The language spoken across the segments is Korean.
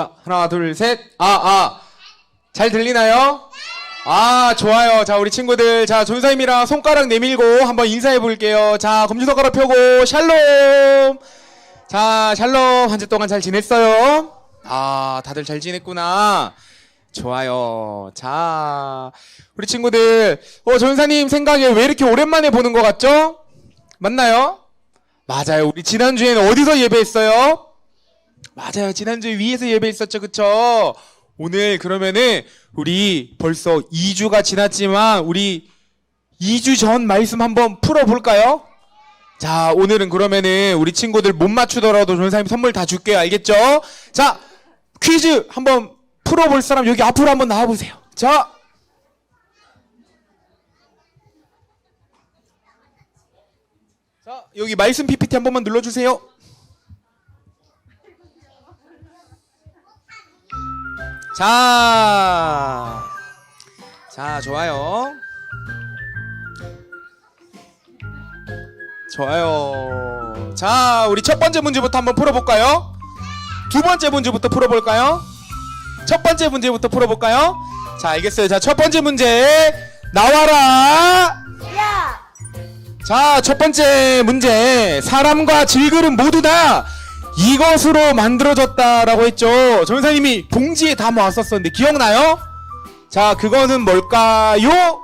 자, 하나, 둘, 셋. 아, 아. 잘 들리나요? 아, 좋아요. 자, 우리 친구들. 자, 전사님이랑 손가락 내밀고 한번 인사해 볼게요. 자, 검지손가락 펴고, 샬롬. 자, 샬롬. 한 주 동안 잘 지냈어요? 아, 다들 잘 지냈구나. 좋아요. 자, 우리 친구들. 어, 전사님 생각에 왜 이렇게 오랜만에 보는 것 같죠? 맞나요? 맞아요. 우리 지난주에는 어디서 예배했어요? 맞아요. 지난주에 위에서 예배했었죠. 그쵸? 오늘 그러면은 우리 벌써 2주가 지났지만 우리 2주 전 말씀 한번 풀어볼까요? 자, 오늘은 그러면은 우리 친구들 못 맞추더라도 전사님 선물 다 줄게요. 알겠죠? 자, 퀴즈 한번 풀어볼 사람 여기 앞으로 한번 나와보세요. 자. 자, 여기 말씀 PPT 한 번만 눌러주세요. 자, 자, 좋아요. 좋아요. 자, 우리 첫 번째 문제부터 한번 풀어볼까요? 두 번째 문제부터 풀어볼까요? 첫 번째 문제부터 풀어볼까요? 자, 알겠어요. 자, 첫 번째 문제 나와라. 야! 자, 첫 번째 문제. 사람과 질그릇 모두 다 이것으로 만들어졌다라고 했죠. 전사님이 봉지에 담아 왔었었는데 기억나요? 자, 그거는 뭘까요?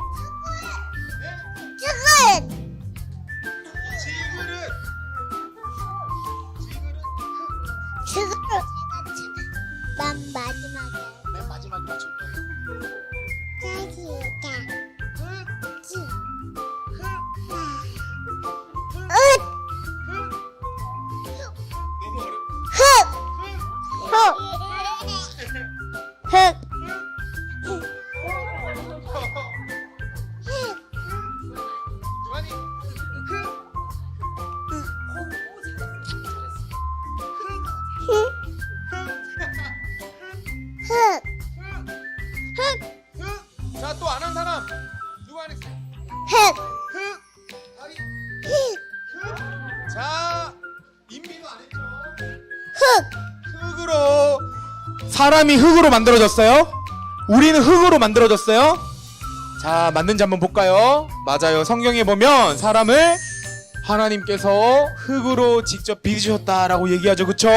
흑! 흙으로 사람이 흙으로 만들어졌어요? 우리는 흙으로 만들어졌어요? 자, 맞는지 한번 볼까요? 맞아요. 성경에 보면 사람을 하나님께서 흙으로 직접 빚으셨다라고 얘기하죠. 그쵸?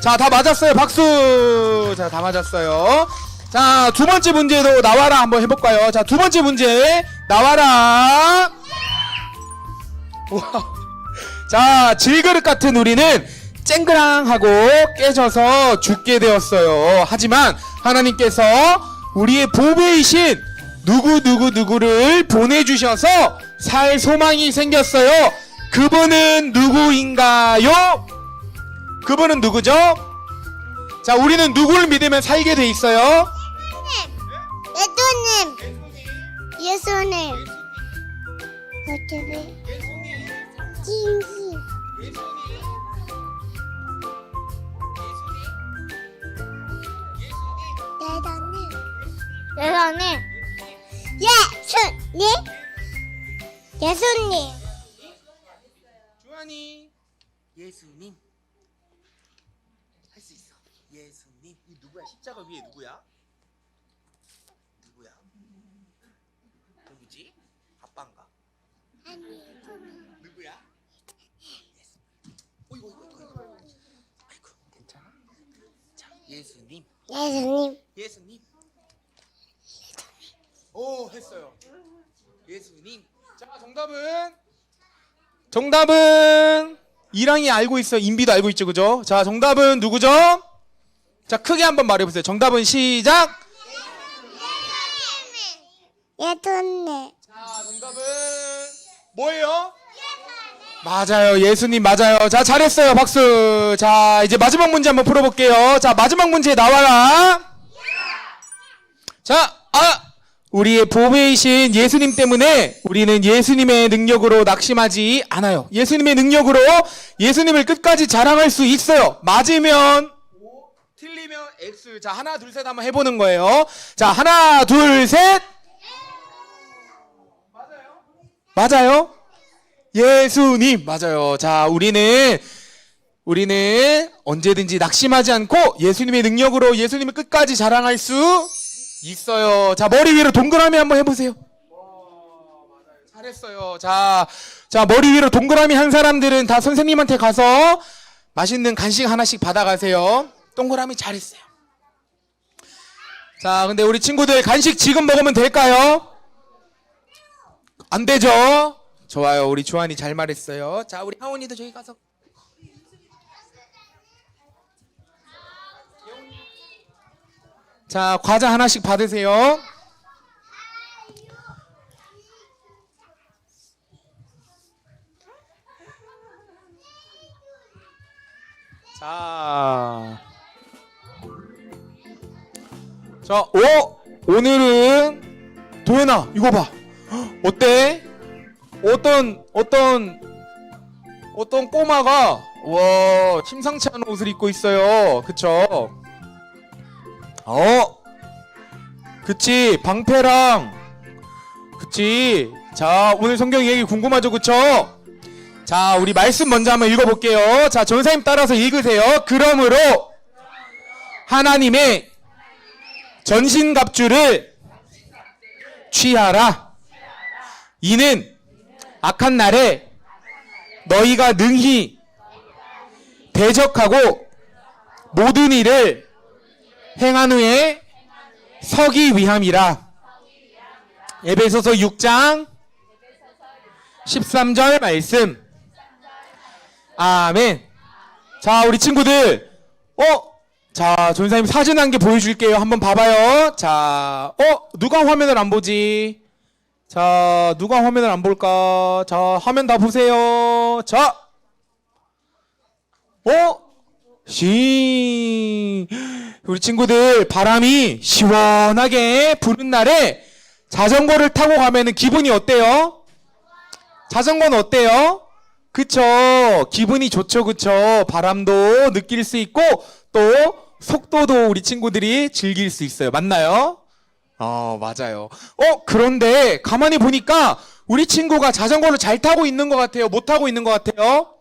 자, 다 맞았어요. 박수! 자, 다 맞았어요. 자, 두 번째 문제도 나와라 한번 해볼까요? 자, 두 번째 문제 나와라! 우와. 자, 질그릇 같은 우리는 쨍그랑하고 깨져서 죽게 되었어요. 하지만 하나님께서 우리의 보배이신 누구 누구 누구를 보내주셔서 살 소망이 생겼어요. 그분은 누구인가요? 그분은 누구죠? 자, 우리는 누구를 믿으면 살게 돼 있어요? 예수님! 예수님! 어떻게? 진심! 대 대단해. 예수님? 예수님. 주환이. 예수님. 할 수 있어. 예수님. 이 누구야? 십자가 위에 누구야? 누구야? 누구지? 아빠인가? 아니, 누구야? 예수 어이구 어이구 어이구 아이고 괜찮아? 자 예수님. 예수님. 예수님 오 했어요. 예수님. 자 정답은? 정답은 이랑이 알고 있어. 인비도 알고 있죠 그죠? 자 정답은 누구죠? 자 크게 한번 말해보세요. 정답은 시작! 예수님. 자 정답은 뭐예요? 맞아요. 예수님 맞아요. 자 잘했어요 박수. 자 이제 마지막 문제 한번 풀어볼게요. 자 마지막 문제 나와라. 자 아 우리의 보배이신 예수님 때문에 우리는 예수님의 능력으로 낙심하지 않아요. 예수님의 능력으로 예수님을 끝까지 자랑할 수 있어요. 맞으면 O, 틀리면 X. 자, 하나, 둘, 셋 한번 해보는 거예요. 자, 하나, 둘, 셋. 맞아요? 맞아요? 예수님. 맞아요. 자, 우리는 우리는 언제든지 낙심하지 않고 예수님의 능력으로 예수님을 끝까지 자랑할 수 있어요. 자, 머리 위로 동그라미 한번 해보세요. 잘했어요. 자, 자, 머리 위로 동그라미 한 사람들은 다 선생님한테 가서 맛있는 간식 하나씩 받아가세요. 동그라미 잘했어요. 자, 근데 우리 친구들 간식 지금 먹으면 될까요? 안 되죠? 좋아요. 우리 주한이 잘 말했어요. 자, 우리 하원이도 저기 가서. 자, 과자 하나씩 받으세요. 자. 자, 오! 오늘은 도현아, 이거 봐. 헉, 어때? 어떤 어떤 어떤 꼬마가 와, 심상치 않은 옷을 입고 있어요. 그쵸? 어. 그치, 방패랑 그치. 자, 오늘 성경 얘기 궁금하죠, 그쵸? 자, 우리 말씀 먼저 한번 읽어볼게요. 자, 전사님 따라서 읽으세요. 그러므로 하나님의 전신갑주를 취하라. 이는 악한 날에 너희가 능히 대적하고 모든 일을 행한 후에 서기 위함이라. 에베소서 6장 13절 말씀. 아멘. 자, 우리 친구들. 어? 자, 전사님 사진 한 개 보여줄게요. 한번 봐봐요. 자, 어? 누가 화면을 안 보지? 자, 누가 화면을 안 볼까? 자, 화면 다 보세요. 자, 어? 시, 우리 친구들 바람이 시원하게 부는 날에 자전거를 타고 가면은 기분이 어때요? 자전거는 어때요? 그쵸. 기분이 좋죠, 그쵸. 바람도 느낄 수 있고, 또, 속도도 우리 친구들이 즐길 수 있어요. 맞나요? 어, 맞아요. 어, 그런데 가만히 보니까 우리 친구가 자전거를 잘 타고 있는 것 같아요? 못 타고 있는 것 같아요?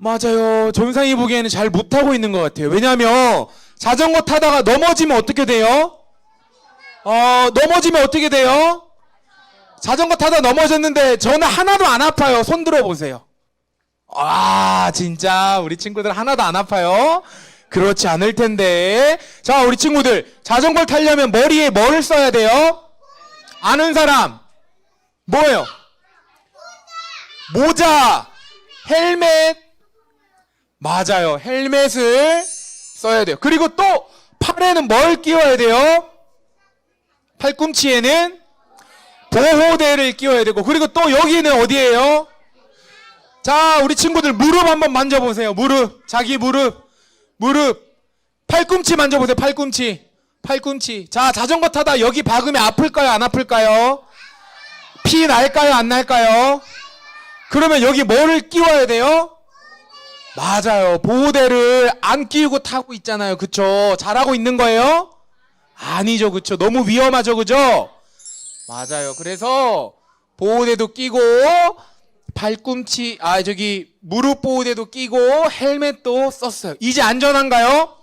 맞아요. 전상이 보기에는 잘못 타고 있는 것 같아요. 왜냐하면 자전거 타다가 넘어지면 어떻게 돼요? 어, 넘어지면 어떻게 돼요? 자전거 타다 넘어졌는데 저는 하나도 안 아파요. 손 들어 보세요. 아, 진짜 우리 친구들 하나도 안 아파요. 그렇지 않을 텐데. 자, 우리 친구들 자전거를 타려면 머리에 뭐를 써야 돼요? 아는 사람. 뭐예요? 모자, 헬멧. 맞아요. 헬멧을 써야 돼요. 그리고 또 팔에는 뭘 끼워야 돼요? 팔꿈치에는 보호대를 끼워야 되고 그리고 또 여기는 어디예요? 자, 우리 친구들 무릎 한번 만져보세요. 무릎. 자기 무릎. 무릎. 팔꿈치 만져보세요. 팔꿈치. 팔꿈치. 자, 자전거 타다 여기 박으면 아플까요? 안 아플까요? 피 날까요? 안 날까요? 그러면 여기 뭐를 끼워야 돼요? 맞아요. 보호대를 안 끼우고 타고 있잖아요. 그쵸? 잘하고 있는 거예요? 아니죠. 그쵸? 너무 위험하죠. 그죠? 맞아요. 그래서 보호대도 끼고 발꿈치 아 저기 무릎 보호대도 끼고 헬멧도 썼어요. 이제 안전한가요?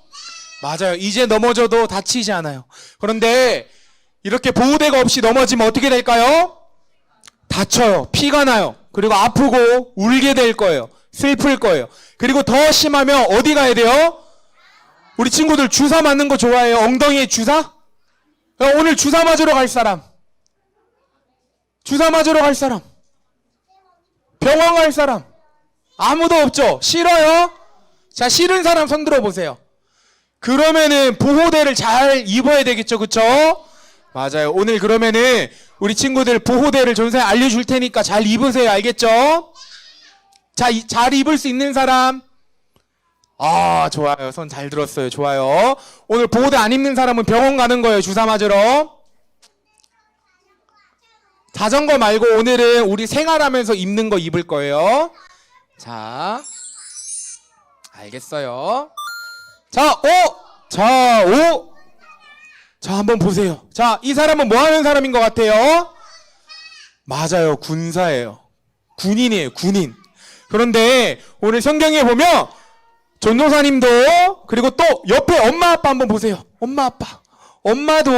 맞아요. 이제 넘어져도 다치지 않아요. 그런데 이렇게 보호대가 없이 넘어지면 어떻게 될까요? 다쳐요. 피가 나요. 그리고 아프고 울게 될 거예요. 슬플 거예요. 그리고 더 심하면 어디 가야 돼요? 우리 친구들 주사 맞는 거 좋아해요? 엉덩이에 주사? 야, 오늘 주사 맞으러 갈 사람. 주사 맞으러 갈 사람. 병원 갈 사람. 아무도 없죠? 싫어요? 자, 싫은 사람 손 들어 보세요. 그러면은 보호대를 잘 입어야 되겠죠, 그쵸? 맞아요. 오늘 그러면은 우리 친구들 보호대를 전사에 알려줄 테니까 잘 입으세요, 알겠죠? 자, 이- 잘 입을 수 있는 사람. 아, 좋아요. 손 잘 들었어요. 좋아요. 오늘 보호대 안 입는 사람은 병원 가는 거예요, 주사 맞으러. 자전거 말고 오늘은 우리 생활하면서 입는 거 입을 거예요. 자, 알겠어요. 자, 오! 자, 오! 자, 한번 보세요. 자, 이 사람은 뭐 하는 사람인 것 같아요? 맞아요. 군사예요. 군인이에요, 군인. 그런데 오늘 성경에 보면 전도사님도 그리고 또 옆에 엄마 아빠 한번 보세요. 엄마 아빠. 엄마도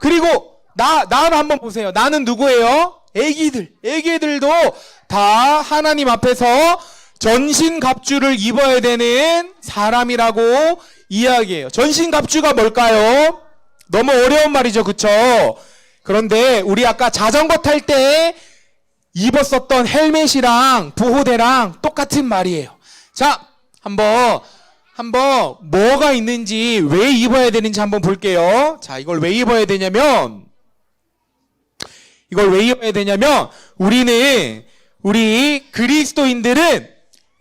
그리고 나 나를 한번 보세요. 나는 누구예요? 애기들. 애기들도 다 하나님 앞에서 전신 갑주를 입어야 되는 사람이라고 이야기해요. 전신 갑주가 뭘까요? 너무 어려운 말이죠. 그쵸? 그런데 우리 아까 자전거 탈 때 입었었던 헬멧이랑 보호대랑 똑같은 말이에요. 자, 한번 한번 뭐가 있는지 왜 입어야 되는지 한번 볼게요. 자, 이걸 왜 입어야 되냐면 이걸 왜 입어야 되냐면 우리는 우리 그리스도인들은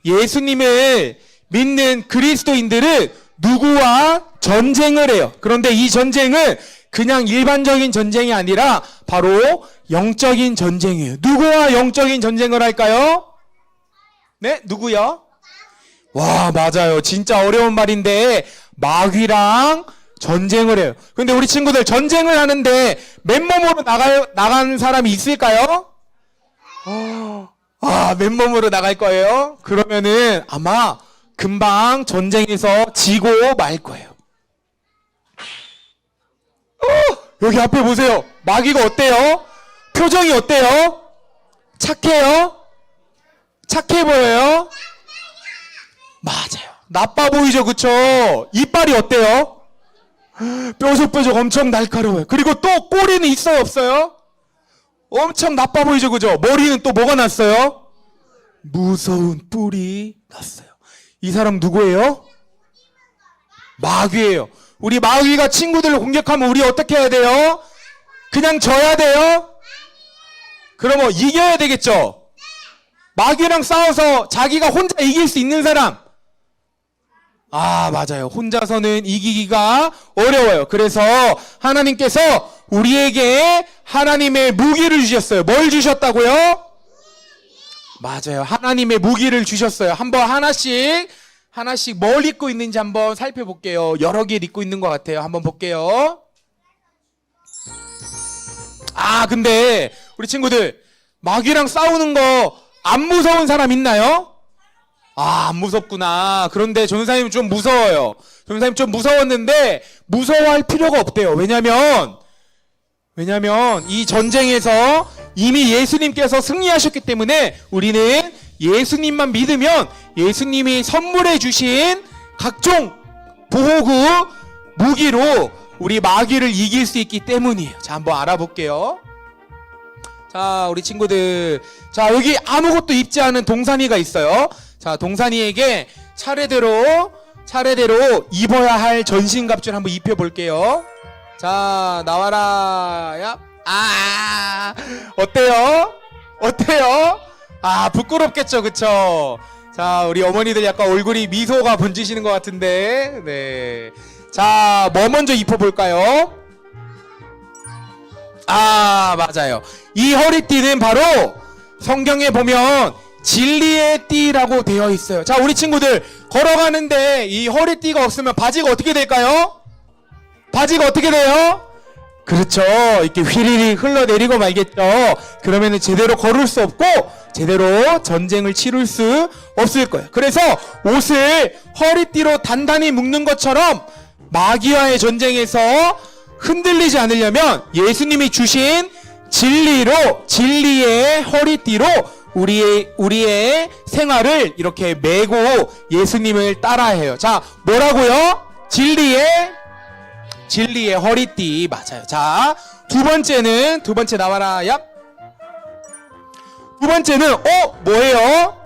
예수님을 믿는 그리스도인들은 누구와 전쟁을 해요. 그런데 이 전쟁은 그냥 일반적인 전쟁이 아니라 바로 영적인 전쟁이에요. 누구와 영적인 전쟁을 할까요? 네, 누구요? 와, 맞아요. 진짜 어려운 말인데, 마귀랑 전쟁을 해요. 근데 우리 친구들 전쟁을 하는데, 맨몸으로 나갈, 나간 사람이 있을까요? 어, 아, 맨몸으로 나갈 거예요? 그러면은 아마 금방 전쟁에서 지고 말 거예요. 어, 여기 앞에 보세요. 마귀가 어때요? 표정이 어때요? 착해요? 착해 보여요? 맞아요. 나빠 보이죠, 그쵸? 이빨이 어때요? 뾰족뾰족 엄청 날카로워요. 그리고 또 꼬리는 있어요, 없어요? 엄청 나빠 보이죠, 그죠? 머리는 또 뭐가 났어요? 무서운 뿔이 났어요. 이 사람 누구예요? 마귀예요. 우리 마귀가 친구들을 공격하면 우리 어떻게 해야 돼요? 그냥 져야 돼요? 그러면 이겨야 되겠죠? 마귀랑 싸워서 자기가 혼자 이길 수 있는 사람. 아, 맞아요. 혼자서는 이기기가 어려워요. 그래서 하나님께서 우리에게 하나님의 무기를 주셨어요. 뭘 주셨다고요? 맞아요. 하나님의 무기를 주셨어요. 한번 하나씩, 하나씩 뭘 입고 있는지 한번 살펴볼게요. 여러 개 입고 있는 것 같아요. 한번 볼게요. 아, 근데 우리 친구들, 마귀랑 싸우는 거 안 무서운 사람 있나요? 아, 안 무섭구나. 그런데 전사님 좀 무서워요. 전사님 좀 무서웠는데 무서워할 필요가 없대요. 왜냐면 왜냐면 이 전쟁에서 이미 예수님께서 승리하셨기 때문에 우리는 예수님만 믿으면 예수님이 선물해 주신 각종 보호구 무기로 우리 마귀를 이길 수 있기 때문이에요. 자, 한번 알아볼게요. 자, 우리 친구들. 자, 여기 아무것도 입지 않은 동산이가 있어요. 자, 동산이에게 차례대로, 차례대로 입어야 할 전신갑주를 한번 입혀볼게요. 자, 나와라. 야. 아, 어때요? 어때요? 아, 부끄럽겠죠, 그쵸? 자, 우리 어머니들 약간 얼굴이 미소가 번지시는 것 같은데, 네. 자, 뭐 먼저 입혀볼까요? 아, 맞아요. 이 허리띠는 바로 성경에 보면 진리의 띠라고 되어 있어요. 자, 우리 친구들 걸어가는데 이 허리띠가 없으면 바지가 어떻게 될까요? 바지가 어떻게 돼요? 그렇죠. 이렇게 휘리리 흘러내리고 말겠죠. 그러면은 제대로 걸을 수 없고 제대로 전쟁을 치룰 수 없을 거예요. 그래서 옷을 허리띠로 단단히 묶는 것처럼 마귀와의 전쟁에서 흔들리지 않으려면 예수님이 주신 진리로 진리의 허리띠로 우리의 우리의 생활을 이렇게 메고 예수님을 따라해요. 자, 뭐라고요? 진리의 진리의 허리띠 맞아요. 자, 두 번째는 두 번째 나와라. 얍. 두 번째는 어 뭐예요?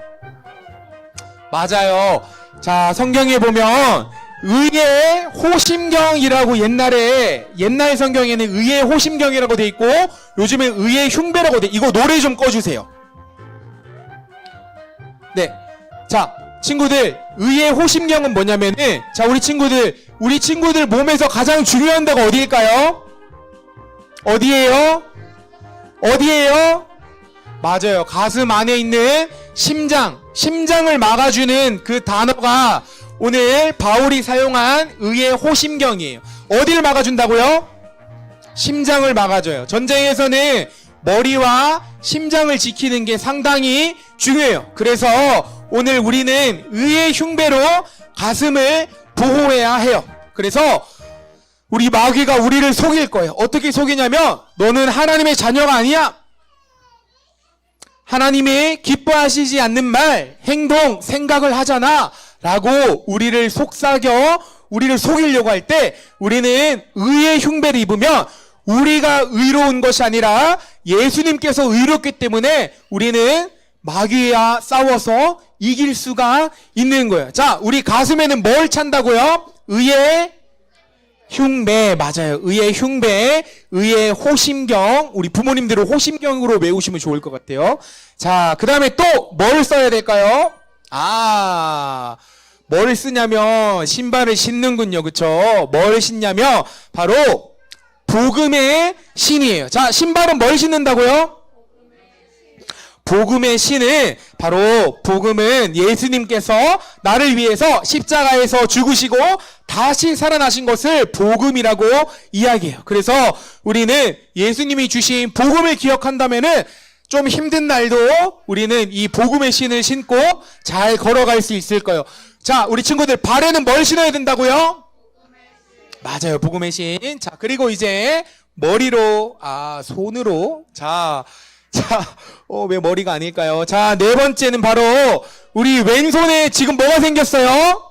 맞아요. 자, 성경에 보면 의의 호심경이라고 옛날에 옛날 성경에는 의의 호심경이라고 돼 있고 요즘에 의의 흉배라고 돼. 이거 노래 좀 꺼 주세요. 네. 자, 친구들, 의의 호심경은 뭐냐면은, 자, 우리 친구들, 우리 친구들 몸에서 가장 중요한 데가 어디일까요? 어디예요? 어디예요? 맞아요. 가슴 안에 있는 심장, 심장을 막아주는 그 단어가 오늘 바울이 사용한 의의 호심경이에요. 어디를 막아준다고요? 심장을 막아줘요. 전쟁에서는 머리와 심장을 지키는 게 상당히 중요해요. 그래서 오늘 우리는 의의 흉배로 가슴을 보호해야 해요. 그래서 우리 마귀가 우리를 속일 거예요. 어떻게 속이냐면 너는 하나님의 자녀가 아니야. 하나님이 기뻐하시지 않는 말, 행동, 생각을 하잖아. 라고 우리를 속삭여, 우리를 속이려고 할 때 우리는 의의 흉배를 입으면 우리가 의로운 것이 아니라 예수님께서 의롭기 때문에 우리는 마귀와 싸워서 이길 수가 있는 거예요. 자, 우리 가슴에는 뭘 찬다고요? 의의 흉배 맞아요. 의의 흉배, 의의 호심경. 우리 부모님들은 호심경으로 외우시면 좋을 것 같아요. 자, 그 다음에 또 뭘 써야 될까요? 아, 뭘 쓰냐면 신발을 신는군요. 그쵸? 뭘 신냐면 바로 복음의 신이에요. 자, 신발은 뭘 신는다고요? 복음의 신은 바로 복음은 예수님께서 나를 위해서 십자가에서 죽으시고 다시 살아나신 것을 복음이라고 이야기해요. 그래서 우리는 예수님이 주신 복음을 기억한다면은 좀 힘든 날도 우리는 이 복음의 신을 신고 잘 걸어갈 수 있을 거예요. 자, 우리 친구들 발에는 뭘 신어야 된다고요? 맞아요. 복음의 신. 자, 그리고 이제 머리로, 아, 손으로. 자, 자, 어, 왜 머리가 아닐까요? 자, 네 번째는 바로 우리 왼손에 지금 뭐가 생겼어요?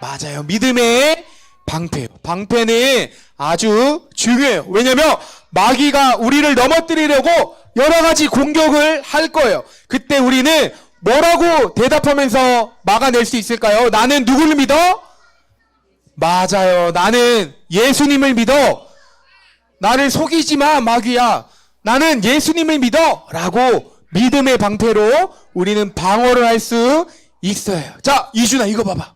맞아요. 믿음의 방패요. 방패는 아주 중요해요. 왜냐면 마귀가 우리를 넘어뜨리려고 여러 가지 공격을 할 거예요. 그때 우리는 뭐라고 대답하면서 막아낼 수 있을까요? 나는 누구를 믿어? 맞아요. 나는 예수님을 믿어. 나를 속이지 마, 마귀야. 나는 예수님을 믿어. 라고 믿음의 방패로 우리는 방어를 할 수 있어요. 자, 이준아, 이거 봐봐.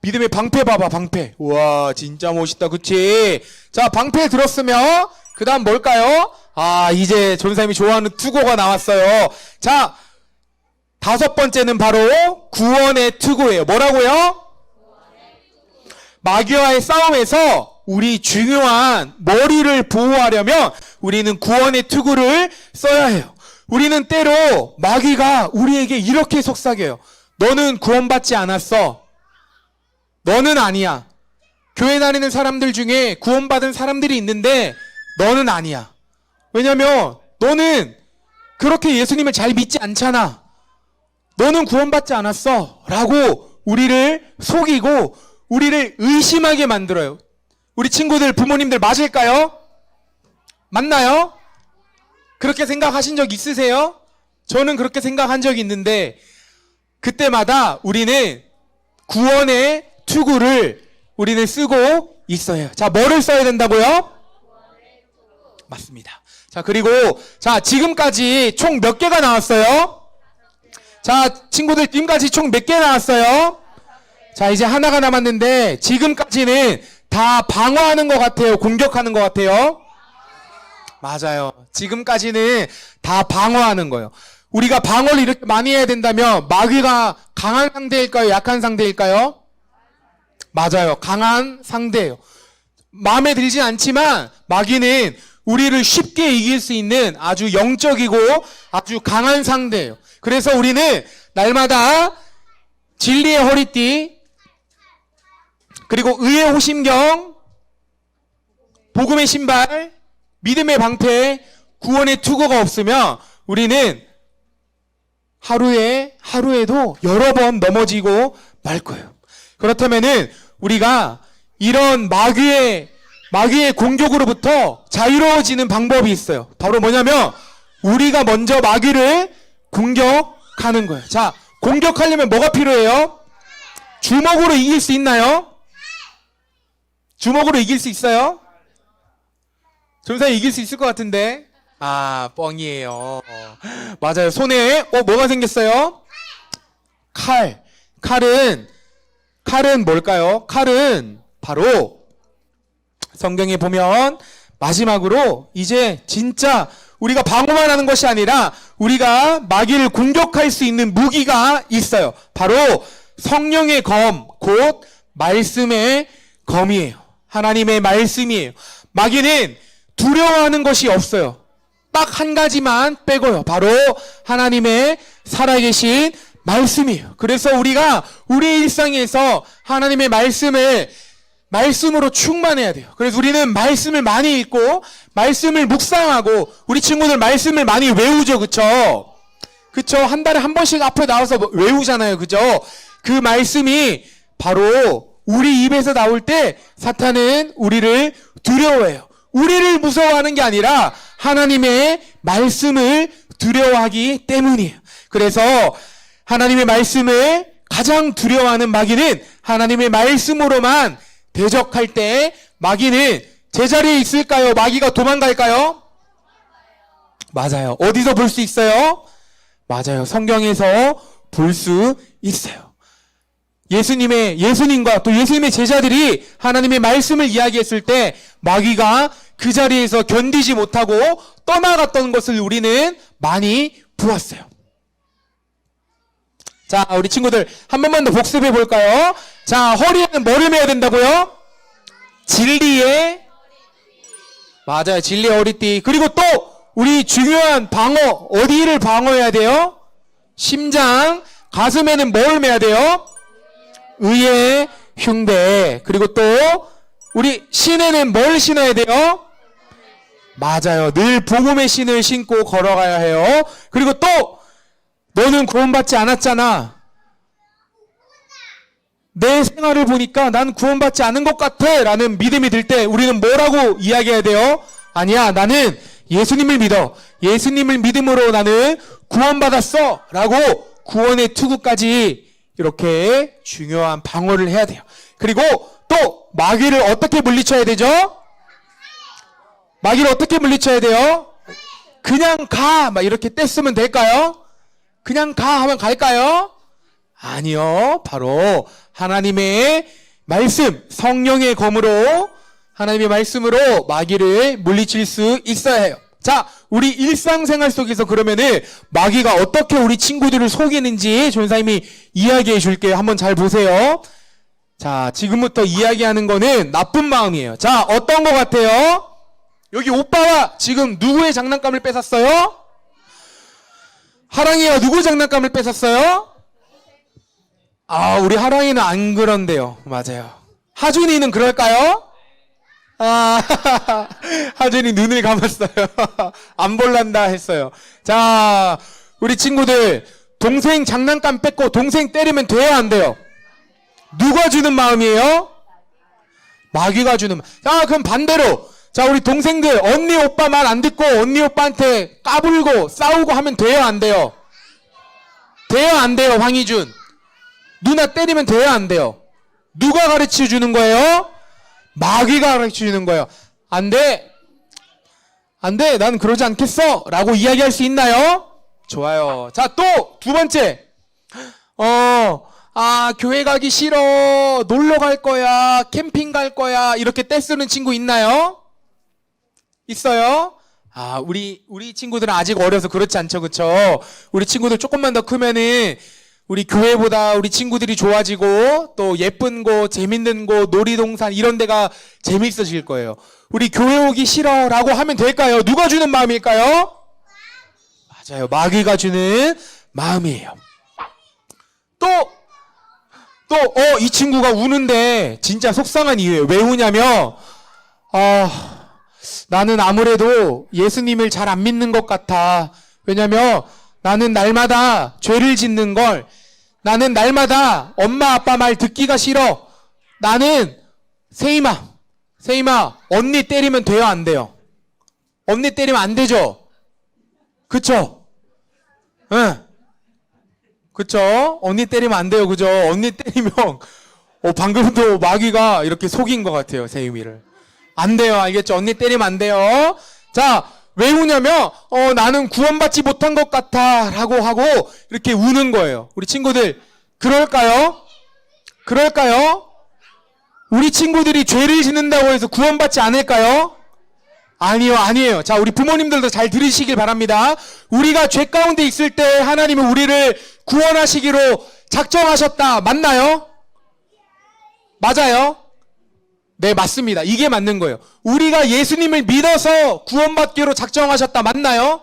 믿음의 방패 봐봐, 방패. 우와, 진짜 멋있다, 그치? 자, 방패 들었으면, 그 다음 뭘까요? 아, 이제 전사님이 좋아하는 투고가 나왔어요. 자, 다섯 번째는 바로 구원의 투구예요. 뭐라고요? 마귀와의 싸움에서 우리 중요한 머리를 보호하려면 우리는 구원의 투구를 써야 해요. 우리는 때로 마귀가 우리에게 이렇게 속삭여요. 너는 구원받지 않았어. 너는 아니야. 교회 다니는 사람들 중에 구원받은 사람들이 있는데 너는 아니야. 왜냐면 너는 그렇게 예수님을 잘 믿지 않잖아. 너는 구원받지 않았어. 라고 우리를 속이고 우리를 의심하게 만들어요. 우리 친구들, 부모님들 맞을까요? 맞나요? 그렇게 생각하신 적 있으세요? 저는 그렇게 생각한 적이 있는데 그때마다 우리는 구원의 투구를 우리는 쓰고 있어요. 자, 뭐를 써야 된다고요? 맞습니다. 자, 그리고 자, 지금까지 총 몇 개가 나왔어요? 자, 친구들 지금까지 총 몇 개 나왔어요? 자, 이제 하나가 남았는데 지금까지는 다 방어하는 것 같아요. 공격하는 것 같아요. 맞아요. 지금까지는 다 방어하는 거예요. 우리가 방어를 이렇게 많이 해야 된다면 마귀가 강한 상대일까요? 약한 상대일까요? 맞아요. 강한 상대예요. 마음에 들진 않지만 마귀는 우리를 쉽게 이길 수 있는 아주 영적이고 아주 강한 상대예요. 그래서 우리는 날마다 진리의 허리띠 그리고 의의 호심경 복음의 신발 믿음의 방패 구원의 투구가 없으면 우리는 하루에 하루에도 여러 번 넘어지고 말 거예요. 그렇다면은 우리가 이런 마귀의 마귀의 공격으로부터 자유로워지는 방법이 있어요. 바로 뭐냐면 우리가 먼저 마귀를 공격하는 거예요. 자, 공격하려면 뭐가 필요해요? 주먹으로 이길 수 있나요? 주먹으로 이길 수 있어요? 전사 이길 수 있을 것 같은데. 아, 뻥이에요. 어, 맞아요. 손에 어 뭐가 생겼어요? 칼. 칼은 칼은 뭘까요? 칼은 바로 성경에 보면 마지막으로 이제 진짜 우리가 방어만 하는 것이 아니라 우리가 마귀를 공격할 수 있는 무기가 있어요. 바로 성령의 검, 곧 말씀의 검이에요. 하나님의 말씀이에요. 마귀는 두려워하는 것이 없어요. 딱 한 가지만 빼고요. 바로 하나님의 살아계신 말씀이에요. 그래서 우리가 우리 일상에서 하나님의 말씀을 말씀으로 충만해야 돼요. 그래서 우리는 말씀을 많이 읽고 말씀을 묵상하고 우리 친구들 말씀을 많이 외우죠. 그쵸? 그쵸? 한 달에 한 번씩 앞에 나와서 뭐 외우잖아요. 그죠? 그 말씀이 바로 우리 입에서 나올 때 사탄은 우리를 두려워해요. 우리를 무서워하는 게 아니라 하나님의 말씀을 두려워하기 때문이에요. 그래서 하나님의 말씀을 가장 두려워하는 마귀는 하나님의 말씀으로만 대적할 때 마귀는 제자리에 있을까요? 마귀가 도망갈까요? 맞아요. 어디서 볼 수 있어요? 맞아요. 성경에서 볼 수 있어요. 예수님의, 예수님과 또 예수님의 제자들이 하나님의 말씀을 이야기했을 때 마귀가 그 자리에서 견디지 못하고 떠나갔던 것을 우리는 많이 보았어요. 자, 우리 친구들 한 번만 더 복습해 볼까요? 자, 허리에는 뭐를 매야 된다고요? 진리의 맞아요. 진리의 허리띠. 그리고 또 우리 중요한 방어 어디를 방어해야 돼요? 심장, 가슴에는 뭘 매야 돼요? 의의 흉배. 그리고 또 우리 신에는 뭘 신어야 돼요? 맞아요. 늘 복음의 신을 신고 걸어가야 해요. 그리고 또 너는 구원받지 않았잖아. 내 생활을 보니까 난 구원받지 않은 것 같아. 라는 믿음이 들 때 우리는 뭐라고 이야기해야 돼요? 아니야. 나는 예수님을 믿어. 예수님을 믿음으로 나는 구원받았어. 라고 구원의 투구까지 이렇게 중요한 방어를 해야 돼요. 그리고 또 마귀를 어떻게 물리쳐야 되죠? 마귀를 어떻게 물리쳐야 돼요? 그냥 가! 막 이렇게 뗐으면 될까요? 그냥 가! 하면 갈까요? 아니요. 바로 하나님의 말씀, 성령의 검으로 하나님의 말씀으로 마귀를 물리칠 수 있어야 해요. 자, 우리 일상생활 속에서 그러면은 마귀가 어떻게 우리 친구들을 속이는지 전사님이 이야기해 줄게요. 한번 잘 보세요. 자, 지금부터 이야기하는 거는 나쁜 마음이에요. 자, 어떤 거 같아요? 여기 오빠와 지금 누구의 장난감을 뺏었어요? 하랑이가 누구 장난감을 뺏었어요? 아, 우리 하랑이는 안 그런데요. 맞아요. 하준이는 그럴까요? 아, 하준이 눈을 감았어요. 안 볼란다 했어요. 자, 우리 친구들, 동생 장난감 뺏고 동생 때리면 돼요, 안 돼요? 누가 주는 마음이에요? 마귀가 주는 마음. 자, 그럼 반대로. 자, 우리 동생들, 언니 오빠 말 안 듣고 언니 오빠한테 까불고 싸우고 하면 돼요, 안 돼요? 돼요, 안 돼요, 황희준? 누나 때리면 돼요, 안 돼요? 누가 가르쳐 주는 거예요? 마귀가 가르쳐 주는 거예요. 안 돼. 안 돼. 난 그러지 않겠어. 라고 이야기할 수 있나요? 좋아요. 자, 또 두 번째. 어, 아, 교회 가기 싫어. 놀러 갈 거야. 캠핑 갈 거야. 이렇게 떼쓰는 친구 있나요? 있어요? 아, 우리, 우리 친구들은 아직 어려서 그렇지 않죠. 그쵸? 우리 친구들 조금만 더 크면은 우리 교회보다 우리 친구들이 좋아지고 또 예쁜 곳, 재밌는 곳, 놀이동산 이런 데가 재밌어질 거예요. 우리 교회 오기 싫어라고 하면 될까요? 누가 주는 마음일까요? 맞아요. 마귀가 주는 마음이에요. 또, 또, 어, 이 친구가 우는데 진짜 속상한 이유예요. 왜 우냐면, 아, 나는 아무래도 예수님을 잘 안 믿는 것 같아. 왜냐면 나는 날마다 죄를 짓는 걸, 나는 날마다 엄마 아빠 말 듣기가 싫어. 나는 세이마, 세이마, 언니 때리면 돼요, 안 돼요? 언니 때리면 안 되죠? 그쵸? 응. 그쵸? 언니 때리면 안 돼요, 그죠? 언니 때리면, 어, 방금도 마귀가 이렇게 속인 것 같아요, 세이미를. 안 돼요, 알겠죠? 언니 때리면 안 돼요. 자, 왜 우냐면, 어, 나는 구원받지 못한 것 같아. 라고 하고, 이렇게 우는 거예요. 우리 친구들, 그럴까요? 그럴까요? 우리 친구들이 죄를 짓는다고 해서 구원받지 않을까요? 아니요, 아니에요. 자, 우리 부모님들도 잘 들으시길 바랍니다. 우리가 죄 가운데 있을 때 하나님은 우리를 구원하시기로 작정하셨다. 맞나요? 맞아요? 네, 맞습니다. 이게 맞는 거예요. 우리가 예수님을 믿어서 구원받기로 작정하셨다. 맞나요?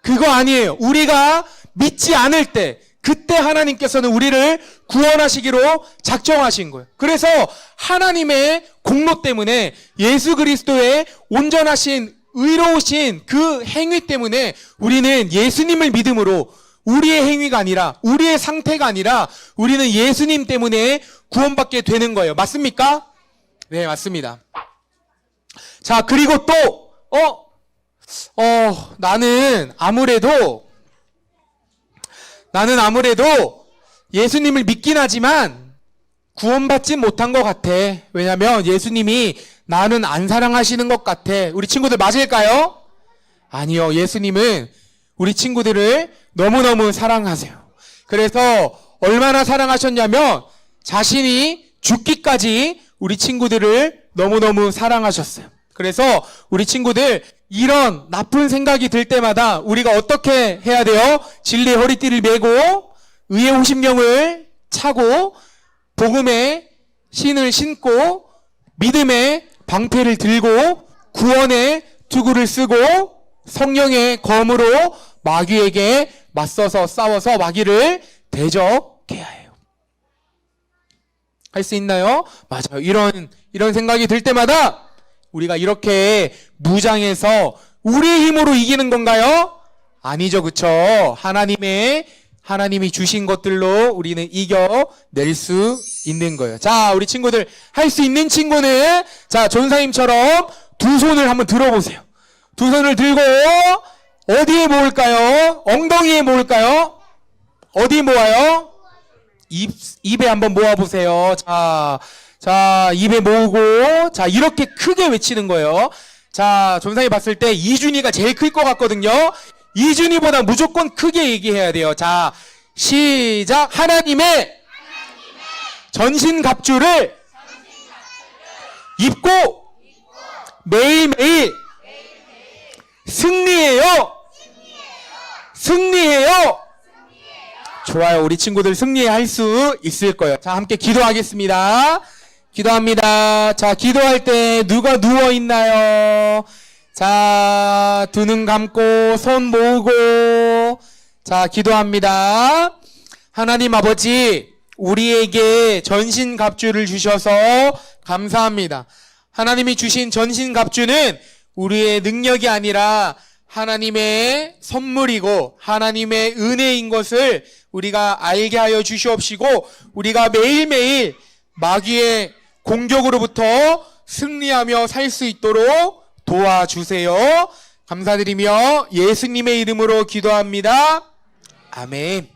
그거 아니에요. 우리가 믿지 않을 때, 그때 하나님께서는 우리를 구원하시기로 작정하신 거예요. 그래서 하나님의 공로 때문에 예수 그리스도의 온전하신 의로우신 그 행위 때문에 우리는 예수님을 믿음으로 우리의 행위가 아니라 우리의 상태가 아니라 우리는 예수님 때문에 구원받게 되는 거예요. 맞습니까? 네, 맞습니다. 자, 그리고 또, 어, 어, 나는 아무래도, 나는 아무래도 예수님을 믿긴 하지만 구원받지 못한 것 같아. 왜냐면 예수님이 나는 안 사랑하시는 것 같아. 우리 친구들 맞을까요? 아니요. 예수님은 우리 친구들을 너무너무 사랑하세요. 그래서 얼마나 사랑하셨냐면 자신이 죽기까지 우리 친구들을 너무너무 사랑하셨어요. 그래서 우리 친구들 이런 나쁜 생각이 들 때마다 우리가 어떻게 해야 돼요? 진리의 허리띠를 메고 의의 호심령을 차고 복음의 신을 신고 믿음의 방패를 들고 구원의 투구를 쓰고 성령의 검으로 마귀에게 맞서서 싸워서 마귀를 대적해야 해요. 할 수 있나요? 맞아요. 이런 이런 생각이 들 때마다 우리가 이렇게 무장해서 우리의 힘으로 이기는 건가요? 아니죠. 그쵸? 하나님의 하나님이 주신 것들로 우리는 이겨낼 수 있는 거예요. 자, 우리 친구들 할 수 있는 친구는 자, 전사님처럼 두 손을 한번 들어보세요. 두 손을 들고 어디에 모을까요? 엉덩이에 모을까요? 어디 모아요? 입, 입에 한번 모아보세요. 자, 자, 입에 모으고, 자, 이렇게 크게 외치는 거예요. 자, 전상이 봤을 때 이준이가 제일 클 것 같거든요. 이준이보다 무조건 크게 얘기해야 돼요. 자, 시작. 하나님의 전신 갑주를 입고 매일매일 승리해요. 승리해요. 좋아요. 우리 친구들 승리할 수 있을 거예요. 자, 함께 기도하겠습니다. 기도합니다. 자, 기도할 때 누가 누워 있나요? 자, 두 눈 감고 손 모으고 자, 기도합니다. 하나님 아버지, 우리에게 전신 갑주를 주셔서 감사합니다. 하나님이 주신 전신 갑주는 우리의 능력이 아니라 하나님의 선물이고 하나님의 은혜인 것을 우리가 알게 하여 주시옵시고 우리가 매일매일 마귀의 공격으로부터 승리하며 살 수 있도록 도와주세요. 감사드리며 예수님의 이름으로 기도합니다. 아멘.